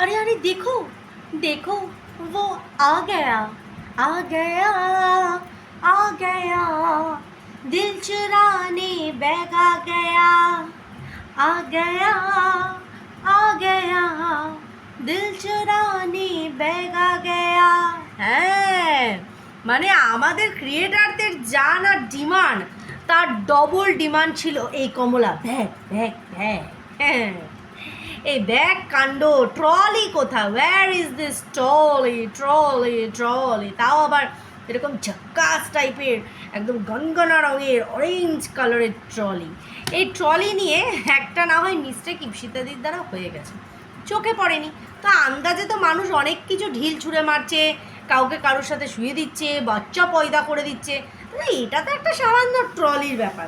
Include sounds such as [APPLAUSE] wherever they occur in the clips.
अरे अरे देखो देखो वो आ गया आ गया आ गया दिल चुराने बैग आ गया आ गया आ गया দিল চুরানি बैग आ गया হ্যাঁ মানে আমাদের ক্রিয়েটারদের যা না ডিমান্ড তার ডবল ডিমান্ড ছিল এই কমলা ব্যাগ ব্যাগ ব্যাগ হ্যাঁ এই ব্যাগ কাণ্ড, ট্রলি কোথা where is this trolley trolley trolley তাও আবার এরকম ঝাক্কাস টাইপের, একদম গনগনা রঙের অরেঞ্জ কালারের ট্রলি এই ট্রলি নিয়ে একটা না হয় মিস্টেক ইপসিতাদির দ্বারা হয়ে গেছে। চোখে পড়েনি। তো আন্দাজে তো মানুষ অনেক কিছু ঢিল ছুঁড়ে মারছে, কাউকে কারোর সাথে শুয়ে দিচ্ছে, বাচ্চা পয়দা করে দিচ্ছে। এটা তো একটা সামান্য ট্রলির ব্যাপার।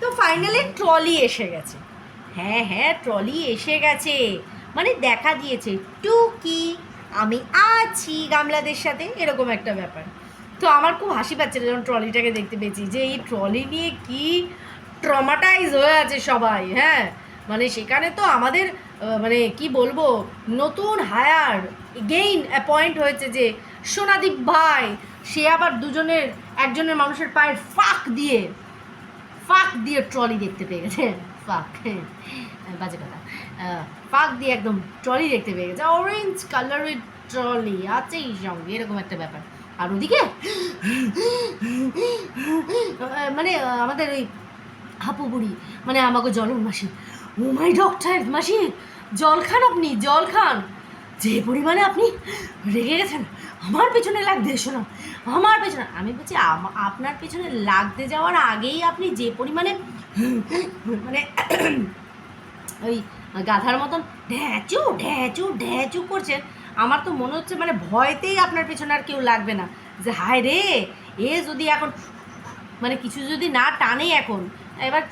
তো ফাইনালি ট্রলি এসে গেছে। হ্যাঁ হ্যাঁ ট্রলি এসে গেছে। মানে দেখা দিয়েছে টু কি আমি আছি গামলাদের সাথে। এরকম একটা ব্যাপার। তো আমার খুব হাসি পাচ্ছিল যখন ট্রলিটাকে দেখতে পেয়েছি যে এই ট্রলি নিয়ে কি ট্রমাটাইজ হয়ে আছে সবাই হ্যাঁ? মানে সেখানে তো আমাদের মানে কি বলব, নতুন হায়ার গেইন অ্যাপয়েন্ট হয়েছে যে সোনাদীপ ভাই, সে আবার দুজনের, একজনের মানুষের পায়ের ফাঁক দিয়ে ফাঁক দিয়ে ট্রলি দেখতে পেয়ে গেছে ফাঁক বাজে কথা। ফাঁক দিয়ে একদম ট্রলি দেখতে পেয়ে গেছে। অরেঞ্জ কালারের ট্রলি আছে এই সঙ্গে, এরকম একটা ব্যাপার। আর ওদিকে মানে আমাদের ওই হাপু বুড়ি মানে আমাকে জল মাসি। ও মাই ডক্টর, মাসি, জল খান আপনি, জল খান। যে পরিমাণে আপনি রেগে গেছেন, আমার পেছনে লাগতে এসো না আমার পেছনে, আমি বলছি আপনার পেছনে লাগতে যাওয়ার আগেই আপনি যে পরিমাণে মানে ওই গাধার মতন ঢ্যাচু ঢ্যাচু ঢ্যাচু করছেন, আমার তো মনে হচ্ছে মানে ভয়তেই আপনার পেছনে আর কেউ লাগবে না। যে হায় রে, এ যদি এখন মানে কিছু যদি না টানে এখন, এবার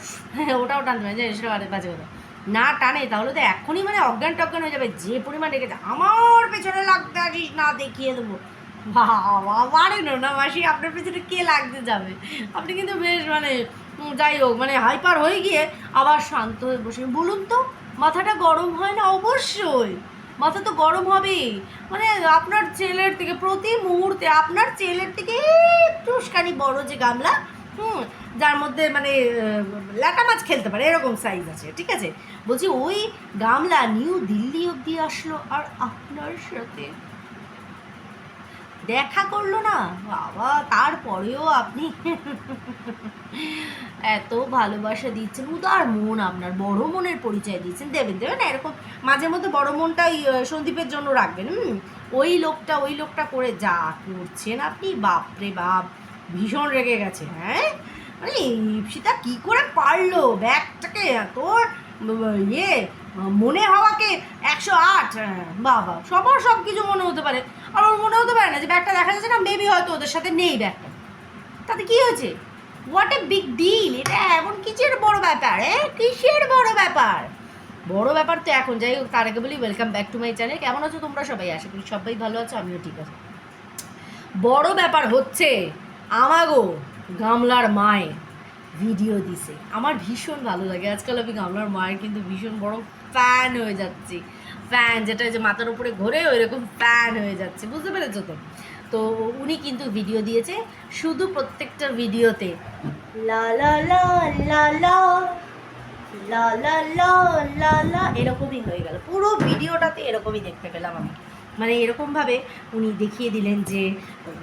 ওটাও টানতে পারে যে সেটা বাজে- কথা। না টানে, তাহলে তো এখনই মানে অজ্ঞান টজ্ঞান হয়ে যাবে। যে পরিমাণ রেখেছে, আমার পেছনে লাগতে আসিস, না দেখিয়ে দেবো। বাবা পারেন না মাসি আপনার পেছনে কে লাগতে যাবে? আপনি কিন্তু বেশ মানে যাই হোক মানে হাইপার হয়ে গিয়ে আবার শান্ত হয়ে বসে। বলুন তো, মাথাটা গরম হয় না? অবশ্যই। মাথা তো গরম হবেই। মানে আপনার ছেলের থেকে প্রতি মুহূর্তে, আপনার ছেলের থেকে একটুখানি বড় যে গামলা, হুম যার মধ্যে মানে ল্যাটা মাছ খেলতে পারে, এরকম সাইজ আছে, ঠিক আছে? বলছি, ওই গামলা নিউ দিল্লি অবধি আসলো আর আপনার সাথে। দেখা করল না? বাবা, তারপরেও আপনি [LAUGHS] এত ভালোবাসা দিচ্ছেন, উদার মন আপনার, বড় মনের পরিচয় দিচ্ছেন। দেবেন দেবেন এরকম মাঝে মধ্যে বড় মনটা ওই সন্দীপের জন্য রাখবেন, হুম? ওই লোকটা ওই লোকটা করে যা করছেন আপনি, বাপরে বাপ, ভীষণ রেগে গেছে হ্যাঁ? মানে ইপসিতা কি করে পারল? ব্যাগটাকে তোর ইয়ে মনে হওয়াকে একশো আট বাবা, সবার সব কিছু মনে হতে পারে। আর ওর মনে হতে পারে না যে ব্যাগটা দেখা যাচ্ছে না মেবি হয়তো ওদের সাথে নেই ব্যাগটা। তাতে কি হয়েছে? হোয়াট এ বিগ ডিল এটা এমন কিসের বড় ব্যাপার, এ? কিসের বড় ব্যাপার? বড় ব্যাপার তো এখন, যাই হোক, তার আগে বলি welcome back to my channel কেমন আছো তোমরা সবাই? করি সবাই ভালো আছো, আমিও ঠিক আছি। বড় ব্যাপার হচ্ছে, আমাগো গামলার মায়ের ভিডিও দিছে আমার ভীষণ ভালো লাগে আজকাল আমি গামলার মায়ের কিন্তু ভীষণ বড় ফ্যান হয়ে যাচ্ছি ফ্যান যেটা যে মাথার উপরে ঘোরে ওই রকম ফ্যান হয়ে যাচ্ছে বুঝতে পেরেছ তো তো উনি কিন্তু ভিডিও দিয়েছে শুধু প্রত্যেকটা ভিডিওতে লা লা এরকমই হয়ে গেল পুরো ভিডিওটাতে এরকমই দেখতে পেলাম আমি মানে এরকমভাবে উনি দেখিয়ে দিলেন যে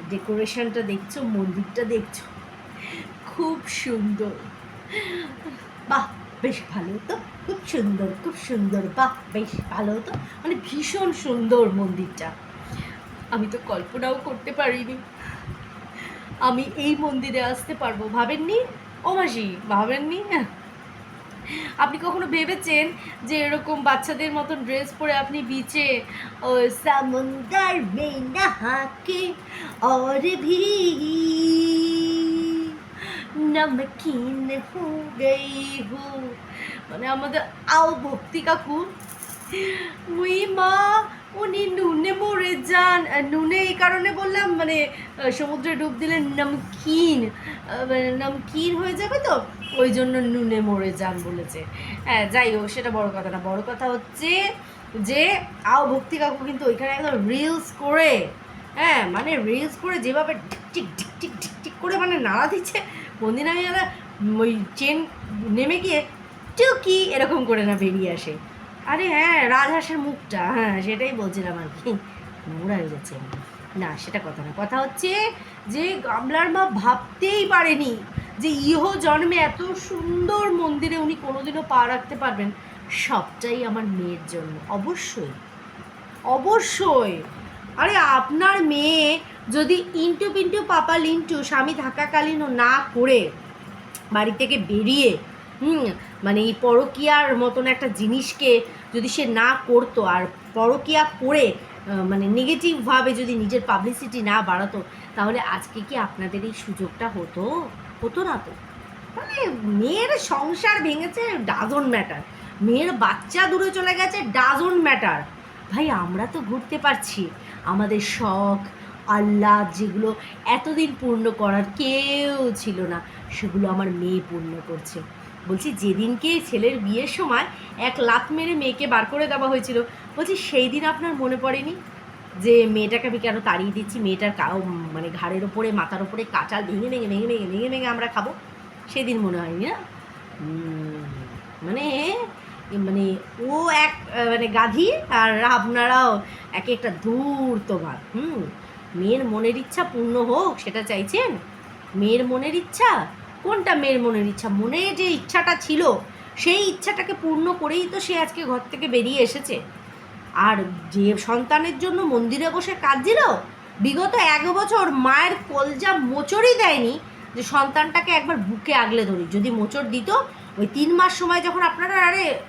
ডেকোরেশনটা দেখছ মন্দিরটা দেখছ খুব সুন্দর বাহ বেশ ভালো তো খুব সুন্দর খুব সুন্দর বাহ বেশ ভালো তো মানে ভীষণ সুন্দর মন্দিরটা আমি তো কল্পনাও করতে পারিনি আমি এই মন্দিরে আসতে পারবো ভাবেননি ও মাসি ভাবেননি আপনি কখনো ভেবেছেন যে এরকম বাচ্চাদের মতন ড্রেস পরে আপনি বিচে ও সমুন্দর মে নহাকে और भी নমকিন হো গই হো মানে আমাদের আও ভক্তি কাকু উই মা উনি নুনে মরে যান নুনে এই কারণে বললাম মানে সমুদ্রে ডুব দিলে নমকিন মানে নমকিন হয়ে যাবে তো ওই জন্য নুনে মরে যান বলেছে হ্যাঁ যাই হোক সেটা বড় কথা না বড় কথা হচ্ছে যে আও ভক্তি কাকু কিন্তু ওইখানে একদম রিলস করে। হ্যাঁ মানে রিলস করে যেভাবে টিক টিক টিক টিক করে মানে নাড়া দিচ্ছে কোনদিন আমি না ওই চেন নেমে গিয়ে টুকি এরকম করে না বেরিয়ে আসে। আরে হ্যাঁ রাজহাঁসের মুখটা। হ্যাঁ সেটাই বলছিলাম আর কি। নোংরা হয়ে যাচ্ছে না, সেটা কথা না। কথা হচ্ছে যে গামলার মা ভাবতেই পারেনি যে ইহ জন্মে এত সুন্দর মন্দিরে উনি কোনোদিনও পা রাখতে পারবেন। সবটাই আমার মেয়ের জন্য। অবশ্যই। অবশ্যই। আরে আপনার মেয়ে যদি ইন্টু পিন্টু পাপা লিন্টু স্বামী থাকাকালীনও না করে বাড়ি থেকে বেরিয়ে, হুম মানে এই পরকিয়ার মতন একটা জিনিসকে যদি সে না করতো আর পরকিয়া করে মানে নেগেটিভভাবে যদি নিজের পাবলিসিটি না বাড়াতো, তাহলে আজকে কি আপনাদের এই সুযোগটা হতো? হতো না তো। মানে মেয়ের সংসার ভেঙেছে ডাজন ম্যাটার মেয়ের বাচ্চা দূরে চলে গেছে ডাজন ম্যাটার ভাই, আমরা তো ঘুরতে পারছি। আমাদের শখ আল্লাহ যেগুলো এতদিন পূর্ণ করার কেউ ছিল না, সেগুলো আমার মেয়ে পূর্ণ করছে। বলছি, যেদিনকে ছেলের বিয়ের সময় এক লাত মেরে মেয়েকে বার করে দেওয়া হয়েছিল, বলছি, সেই দিন আপনার মনে পড়েনি? যে মেয়েটাকে আমি কেন তাড়িয়ে দিচ্ছি? মেয়েটার কাউ মানে ঘাড়ের ওপরে, মাথার ওপরে কাঁচাল ভেঙে ভেঙে ভেঙে ভেঙে ভেঙে ভেঙে আমরা খাব? সেদিন মনে হয়নি না? মানে মানে ও এক মানে গাধি আর আপনারাও এক একটা ধূর্ত ভাব হুম? মেয়ের মনের ইচ্ছা পূর্ণ হোক, সেটা চাইছেন? মেয়ের মনের ইচ্ছা? কোনটা মেয়ের মনের ইচ্ছা? মনে যে ইচ্ছাটা ছিল, সেই ইচ্ছাটাকে পূর্ণ করেই তো সে আজকে ঘর থেকে বেরিয়ে এসেছে। আর যে সন্তানের জন্য মন্দিরে বসে কাজ দিল বিগত এক বছর মায়ের কলজা মোচড়ই দেয়নি যে সন্তানটাকে একবার বুকে আগলে ধরি। যদি মোচড় দিত, ওই তিন মাস সময় যখন আপনারা, আরে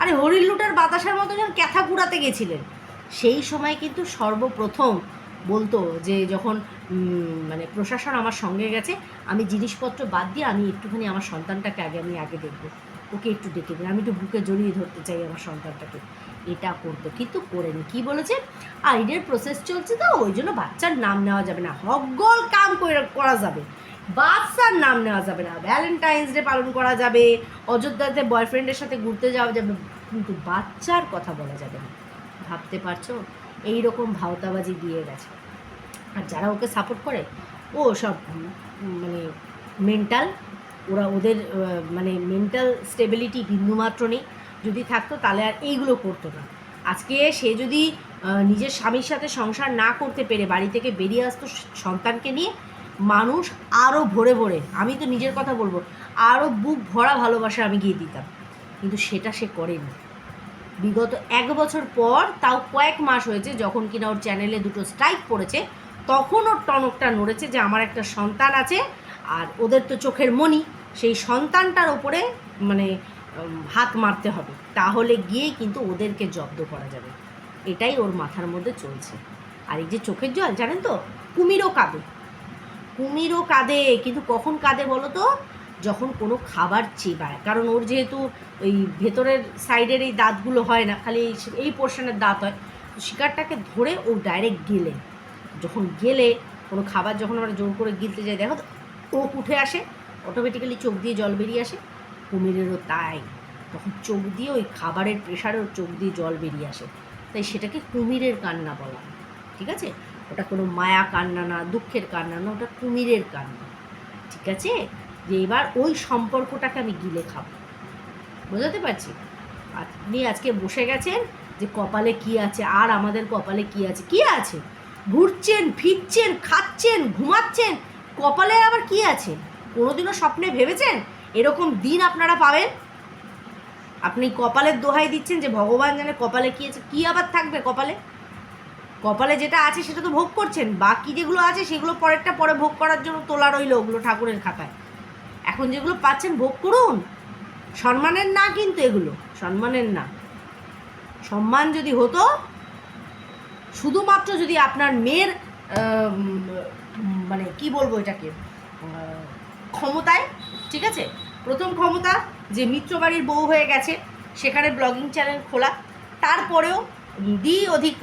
আরে হরিণ লুটার বাতাসার মতো যখন ক্যাথা কুড়াতে গেছিলেন, সেই সময় কিন্তু সর্বপ্রথম বলতো যে যখন মানে প্রশাসন আমার সঙ্গে গেছে, আমি জিনিসপত্র বাদ দিয়ে আমি একটুখানি আমার সন্তানটাকে আগে, আমি আগে দেখব। ওকে একটু ডেকে দিন, আমি একটু বুকে জড়িয়ে ধরতে চাই আমার সন্তানটাকে। এটা করতো, কিন্তু করেনি। কি বলেছে? আইনের প্রসেস চলছে তো, ওই জন্য বাচ্চার নাম নেওয়া যাবে না। হগল কাম করা যাবে। বাচ্চার নাম নেওয়া যাবে না। ভ্যালেন্টাইন্স ডে পালন করা যাবে, অযোধ্যাতে বয়ফ্রেন্ডের সাথে ঘুরতে যাওয়া যাবে, কিন্তু বাচ্চার কথা বলা যাবে না। ভাবতে পারছ? এই রকম ভাওতাবাজি দিয়ে গেছে। আর যারা ওকে সাপোর্ট করে, ও সব মানে মেন্টাল ওরা ওদের মানে মেন্টাল স্টেবিলিটি বিন্দুমাত্র নেই। যদি থাকতো, তাহলে আর এইগুলো করতো না। আজকে সে যদি নিজের স্বামীর সাথে সংসার না করতে পেরে বাড়ি থেকে বেরিয়ে আসতো সন্তানকে নিয়ে মানুষ আরও ভরে ভরে, আমি তো নিজের কথা বলব আরও বুক ভরা ভালোবাসা আমি গিয়ে দিতাম। কিন্তু সেটা সে করেনি। বিগত এক বছর পর তাও কয়েক মাস হয়েছে যখন কিনা ওর চ্যানেলে দুটো স্ট্রাইক পড়েছে, তখন ওর টনকটা নড়েছে যে আমার একটা সন্তান আছে, আর ওদের তো চোখের মনি সেই সন্তানটার ওপরে মানে হাত মারতে হবে। তাহলে গিয়েই কিন্তু ওদেরকে জব্দ করা যাবে। এটাই ওর মাথার মধ্যে চলছে। আর এই যে চোখের জল, জানেন তো? কুমিরও কাঁদে। কুমিরও কাঁদে, কিন্তু কখন কাঁদে বলো তো? যখন কোনো খাবার চেবায়। কারণ ওর যেহেতু ওই ভেতরের সাইডের এই দাঁতগুলো হয় না, খালি এই- পোর্শনের দাঁত হয় শিকারটাকে ধরে ও ডাইরেক্ট গেলে। যখন গেলে, কোনো খাবার যখন আমরা জোর করে গিলতে যাই, দেখো ও উঠে আসে অটোমেটিক্যালি চোখ দিয়ে জল বেরিয়ে আসে, কুমিরেরও তাই। তখন চোখ দিয়ে ওই খাবারের প্রেশারে ওর চোখ দিয়ে জল বেরিয়ে আসে। তাই সেটাকে কুমিরের কান্না বলা ঠিক আছে? ওটা কোনো মায়া কান্না না, দুঃখের কান্না না, ওটা কুমিরের কান্না। ঠিক আছে? যে এবার ওই সম্পর্কটাকে আমি গিলে খাব। বোঝাতে পারছি? আপনি আজকে বসে গেছেন যে কপালে কি আছে, আর আমাদের কপালে কি আছে? কি আছে? ঘুরছেন, ফিরছেন, খাচ্ছেন, ঘুমাচ্ছেন, কপালে আবার কি আছে? কোনোদিনও স্বপ্নে ভেবেছেন? এরকম দিন আপনারা পাবেন? আপনি কপালের দোহাই দিচ্ছেন যে ভগবান জানে কপালে কি আছে, কি আবার থাকবে কপালে? কপালে যেটা আছে সেটা তো ভোগ করছেন, বাকি যেগুলো আছে সেগুলো পরেরটা পরে ভোগ করার জন্য তোলা রইল ওগুলো ঠাকুরের খাতায়। এখন যেগুলো পাচ্ছেন ভোগ করুন। সম্মানের না কিন্তু এগুলো, সম্মানের না। সম্মান যদি হতো, শুধুমাত্র যদি আপনার মেয়ের মানে কি বলব এটাকে ক্ষমতায়, ঠিক আছে? প্রথম ক্ষমতা যে মিত্র বাড়ির বউ হয়ে গেছে, সেখানে ব্লগিং চ্যানেল খোলা, তারপরেও দি অধিক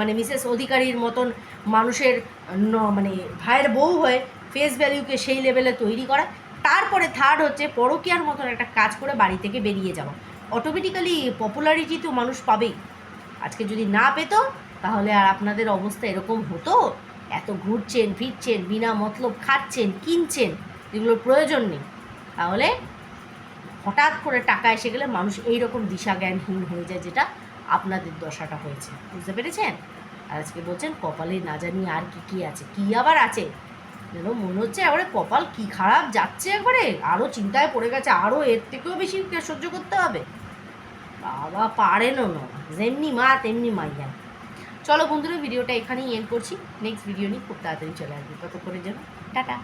মানে মিসেস অধিকারীর মতন মানুষের মানে ভাইয়ের বউ হয়ে ফেস ভ্যালিউকে সেই লেভেলে তৈরি করা তারপরে থার্ড হচ্ছে পরকীয়ার মতন একটা কাজ করে বাড়ি থেকে বেরিয়ে যাওয়া। অটোমেটিক্যালি পপুলারিটি তো মানুষ পাবেই। আজকে যদি না পেতো, তাহলে আর আপনাদের অবস্থা এরকম হতো? এত ঘুরছেন, ফিরছেন, বিনা মতলব খাচ্ছেন, কিনছেন যেগুলোর প্রয়োজন নেই। তাহলে হঠাৎ করে টাকা এসে গেলে মানুষ এইরকম দিশাজ্ঞানহীন হয়ে যায় যেটা আপনাদের দশাটা হয়েছে। বুঝতে পেরেছেন? আর আজকে বলছেন, কপালে না জানি আর কি কি আছে। কি আবার আছে? যেন মনে হচ্ছে একবারে কপাল কি খারাপ যাচ্ছে একবারে। আরও চিন্তায় পড়ে গেছে আরও এর থেকেও বেশি সহ্য করতে হবে? বাবা পারেনও না যেমনি মা, তেমনি মাইয়া। চলো বন্ধুরা ভিডিওটা এখানেই এন্ড করছি। নেক্সট ভিডিও নিয়ে খুব তাড়াতাড়ি চলে আসবে। ততক্ষণের জন্য, টাটা।